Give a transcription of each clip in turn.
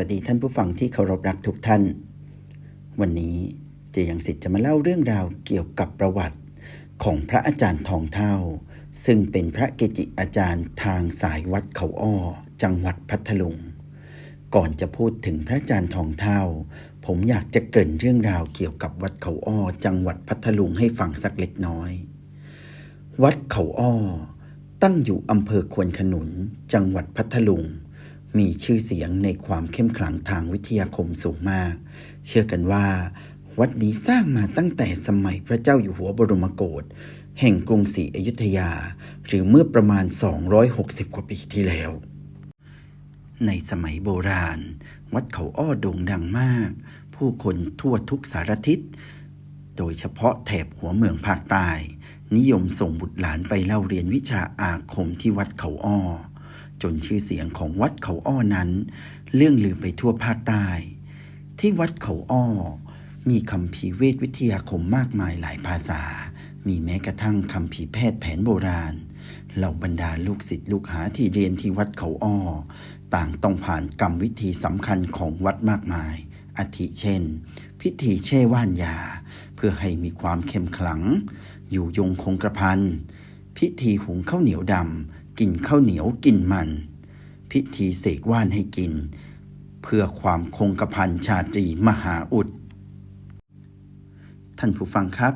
วัสดีท่านผู้ฟังที่เคารพรักทุกท่าน วันนี้เจยังสิทธิ์จะมาเล่าเรื่องราวเกี่ยวกับประวัติของพระอาจารย์ทองเท่า ซึ่งเป็นพระเกจิอาจารย์ทางสายวัดเขาอ้อ จังหวัดพัทลุง ก่อนจะพูดถึงพระอาจารย์ทองเท่า ผมอยากจะเกริ่นเรื่องราวเกี่ยวกับวัดเขาอ้อ จังหวัดพัทลุงให้ฟังสักเล็กน้อย วัดเขาอ้อ ตั้งอยู่อำเภอควนขนุน จังหวัดพัทลุง มีชื่อเสียงในความเข้มขลังทางวิทยาคมสูงมาก เชื่อกันว่า วัดนี้สร้างมาตั้งแต่สมัยพระเจ้าอยู่หัวบรมโกศแห่งกรุงศรีอยุธยา หรือเมื่อประมาณ 260 กว่าปีที่แล้ว ในสมัยโบราณ วัดเขาอ้อโด่งดังมาก ผู้คนทั่วทุกสารทิศ โดยเฉพาะแถบหัวเมืองภาคใต้ นิยมส่งบุตรหลานไปเล่าเรียนวิชาอาคมที่วัดเขาอ้อ จนชื่อเสียงของวัดเขาอ้อนั้น เรื่องลือไปทั่วภาคใต้ ที่วัดเขาอ้อ มีคำพีเวทวิทยาคมมากมายหลายภาษา มีแม้กระทั่งคำพีแพทย์แผนโบราณ เหล่าบรรดาลูกศิษย์ลูกหาที่เรียนที่วัดเขาอ้อ ต่างต้องผ่านกรรมวิธีสำคัญของวัดมากมายอาทิเช่น พิธีแช่ว่านยา เพื่อให้มีความเข้มขลัง อยู่ยงคงกระพันพิธีหุงข้าวเหนียวดำ กินข้าวเหนียวกินมัน พิธีเสกว่านให้กิน เพื่อความคงกระพันชาตรีมหาอุด ท่านผู้ฟังครับ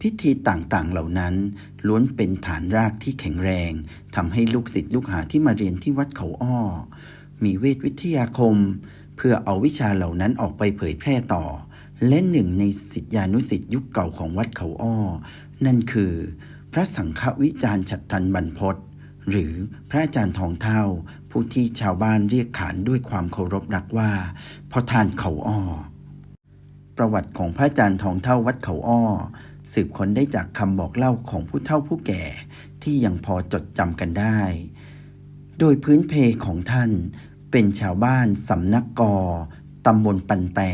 พิธีต่างๆเหล่านั้น ล้วนเป็นฐานรากที่แข็งแรงทำให้ลูกศิษย์ลูกหาที่มาเรียนที่วัดเขาอ้อ มีเวทวิทยาคม เพื่อเอาวิชาเหล่านั้นออกไปเผยแพร่ต่อ และหนึ่งในศิษยานุศิษย์ยุคเก่าของวัดเขาอ้อ นั่นคือพระสังฆวิจารณ์ฉัตรทันบรรพต หรือพระอาจารย์ทองเท่า ผู้ที่ชาวบ้านเรียกขานด้วยความเคารพรักว่าพ่อทานเขาอ้อ ประวัติของพระอาจารย์ทองเท่าวัดเขาอ้อ สืบค้นได้จากคำบอกเล่าของผู้เฒ่าผู้แก่ที่ยังพอจดจำกันได้ โดยพื้นเพของท่านเป็นชาวบ้านสำนักกอตำบลปันแต่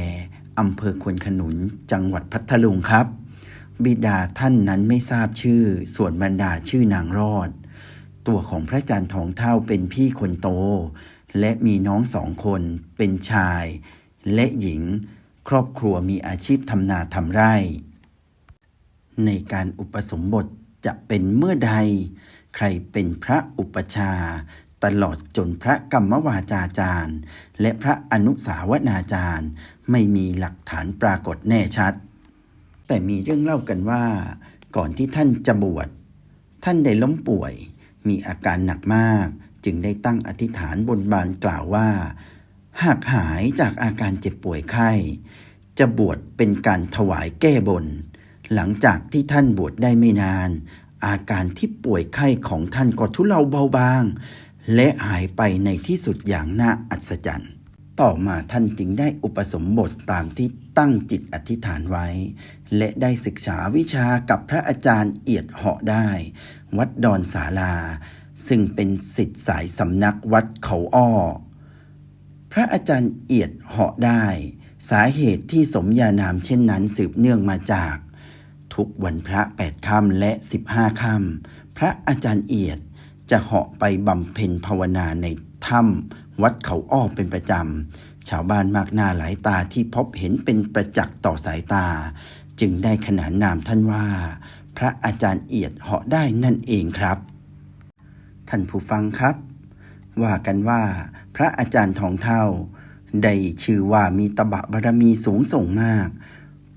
อำเภอควนขนุน จังหวัดพัทลุงครับ บิดาท่านนั้นไม่ทราบชื่อ ส่วนบรรดาชื่อนางรอด ตัวของพระอาจารย์ทองเท่าเป็นพี่คนโต และมีน้องสองคนเป็นชาย และหญิง ครอบครัวมีอาชีพทำนาทำไร่ ในการอุปสมบทจะเป็นเมื่อใด ใครเป็นพระอุปชา ตลอดจนพระกรรมวาจาจารย์ และพระอนุสาวนาจารย์ ไม่มีหลักฐานปรากฏแน่ชัด แต่มีเรื่องเล่ากันว่า ก่อนที่ท่านจะบวชท่านได้ล้มป่วย มีอาการหนักมาก จึงได้ตั้งอธิษฐานบนบานกล่าวว่า หากหายจากอาการเจ็บป่วยไข้ จะบวชเป็นการถวายแก้บน หลังจากที่ท่านบวชได้ไม่นาน อาการที่ป่วยไข้ของท่านก็ทุเลาเบาบาง และหายไปในที่สุดอย่างน่าอัศจรรย์ ต่อมาท่านจึงได้อุปสมบทตามที่ ตั้งจิตอธิษฐานไว้ และได้ศึกษาวิชากับพระอาจารย์เอียดเหาะได้ วัดดอนศาลา ซึ่งเป็นสิทธิสายสำนักวัดเขาอ้อ พระอาจารย์เอียดเหาะได้ สาเหตุที่สมญานามเช่นนั้นสืบเนื่องมาจาก ทุกวันพระแปดค่ำและสิบห้าค่ำพระอาจารย์เอียดจะเหาะไปบำเพ็ญภาวนาในถ้ำวัดเขาอ้อเป็นประจำ ชาวบ้านมากหน้าหลายตาที่พบเห็นเป็นประจักษ์ต่อสายตา จึงได้ขนานนามท่านว่า พระอาจารย์เอียดเหาะได้นั่นเองครับ ท่านผู้ฟังครับ ว่ากันว่า พระอาจารย์ทองเท่า ได้ชื่อว่ามีตบะบารมีสูงส่งมาก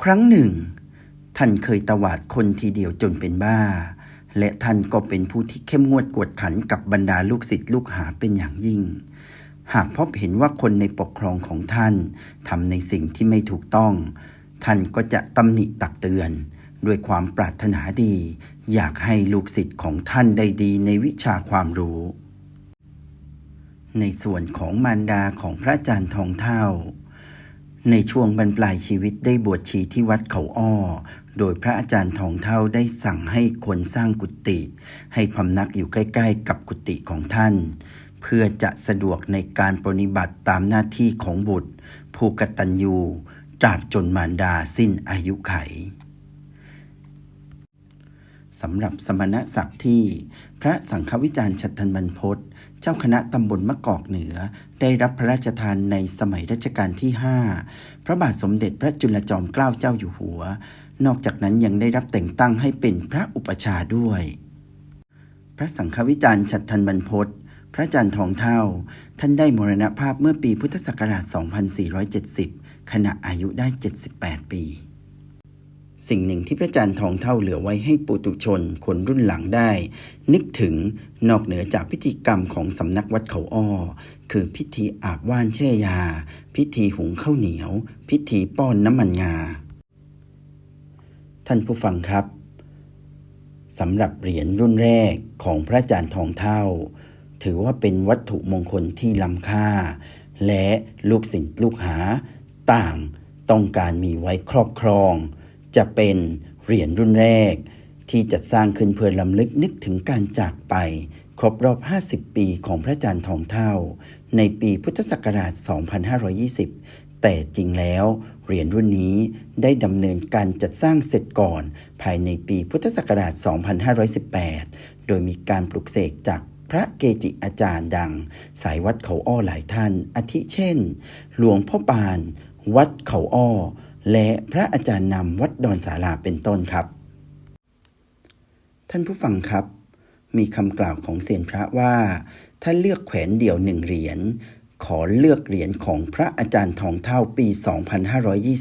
ครั้งหนึ่ง ท่านเคยตวาดคนทีเดียวจนเป็นบ้า และท่านก็เป็นผู้ที่เข้มงวดกวดขันกับบรรดาลูกศิษย์ลูกหาเป็นอย่างยิ่ง หากพบเห็นว่าคนในปกครองของท่านทำในสิ่งที่ไม่ถูกต้อง ท่านก็จะตำหนิตักเตือน ด้วยความปรารถนาดี อยากให้ลูกศิษย์ของท่านได้ดีในวิชาความรู้ ในส่วนของมารดาของพระอาจารย์ทองเท่า ในช่วงบรรปลายชีวิตได้บวชชีที่วัดเขาอ้อโดยพระอาจารย์ทองเท่าได้สั่งให้คนสร้างกุฏิให้พำนักอยู่ใกล้ ๆ กับกุฏิของท่าน เพื่อจะสะดวกในการปฏิบัติตามหน้าที่ของบุตร ผู้กตัญญูตราบจนมารดาสิ้นอายุไขสำหรับสมณศักดิ์ที่ พระสังฆวิจารณ์ชัตทันบรรพตเจ้าคณะตำบลมะกอกเหนือ ได้รับพระราชทานในสมัยรัชกาลที่ 5 พระบาทสมเด็จพระจุลจอมเกล้าเจ้าอยู่หัว นอกจากนั้นยังได้รับแต่งตั้งให้เป็นพระอุปชาด้วย พระสังฆวิจารณ์ฉัตทันบรรพต พระอาจารย์ทองเท่า ท่านได้มรณภาพเมื่อปีพุทธศักราช 2470 ขณะอายุได้ 78 ปี สิ่งหนึ่งที่พระอาจารย์ทองเท่าเหลือไว้ให้ปุตุชนคนรุ่นหลังได้ นึกถึงนอกเหนือจากพิธีกรรมของสำนักวัดเขาอ้อ คือพิธีอาบว่านแช่ยา พิธีหุงข้าวเหนียว พิธีป้อนน้ำมันงา ท่านผู้ฟังครับสำหรับเหรียญรุ่นแรกของพระอาจารย์ทองเท่า ถือว่าเป็นวัตถุมงคลที่ล้ำค่า และลูกศิษย์ลูกหา ต่างต้องการมีไว้ครอบครอง จะเป็นเหรียญรุ่นแรก ที่จัดสร้างขึ้นเพื่อลำลึกนึกถึงการจากไป ครบรอบ 50 ปีของพระอาจารย์ทองเท่า ในปีพุทธศักราช 2520แต่จริงแล้ว เหรียญรุ่นนี้ได้ดำเนินการจัดสร้างเสร็จก่อน ภายในปีพุทธศักราช 2518 โดยมีการปลุกเสกจาก พระเกจิอาจารย์ดัง สายวัดเขาอ้อหลายท่าน อาทิเช่น หลวงพ่อปาน วัดเขาอ้อ และพระอาจารย์นำวัดดอนสาราเป็นต้นครับ ท่านผู้ฟังครับ มีคำกล่าวของเซียนพระว่า ถ้าเลือกแขวนเดี่ยวหนึ่งเหรียญขอเลือกเหรียญของพระอาจารย์ทองเท่าปี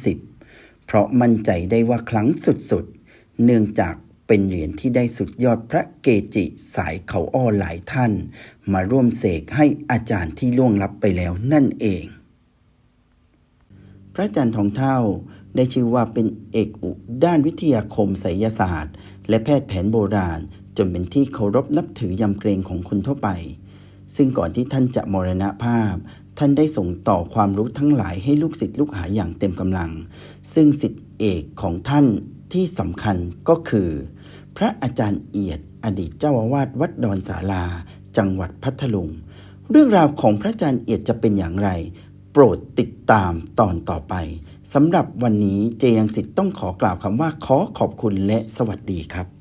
2520 เพราะมั่นใจได้ว่าครั้งสุดๆ เนื่องจาก เป็นเหรียญที่ได้สุดยอดพระเกจิสายเขาอ้อหลายท่าน มาร่วมเสกให้อาจารย์ที่ล่วงลับไปแล้วนั่นเอง พระอาจารย์ทองเท่าได้ชื่อว่าเป็นเอกอุด้านวิทยาคมไสยศาสตร์ และแพทย์แผนโบราณ จนเป็นที่เคารพนับถือยำเกรงของคนทั่วไป ซึ่งก่อนที่ท่านจะมรณภาพท่านได้ส่งต่อความรู้ทั้งหลายให้ลูกศิษย์ลูกหาอย่างเต็มกำลัง ซึ่งศิษย์เอกของท่านที่สำคัญก็คือ พระอาจารย์เอียด อดีตเจ้าอาวาสวัดดอนสาลา จังหวัดพัทลุง เรื่องราวของพระอาจารย์เอียดจะเป็นอย่างไร โปรดติดตามตอนต่อไปสำหรับวันนี้เจยังสิทธิ์ต้องขอกล่าวคำว่าขอขอบคุณและสวัสดีครับ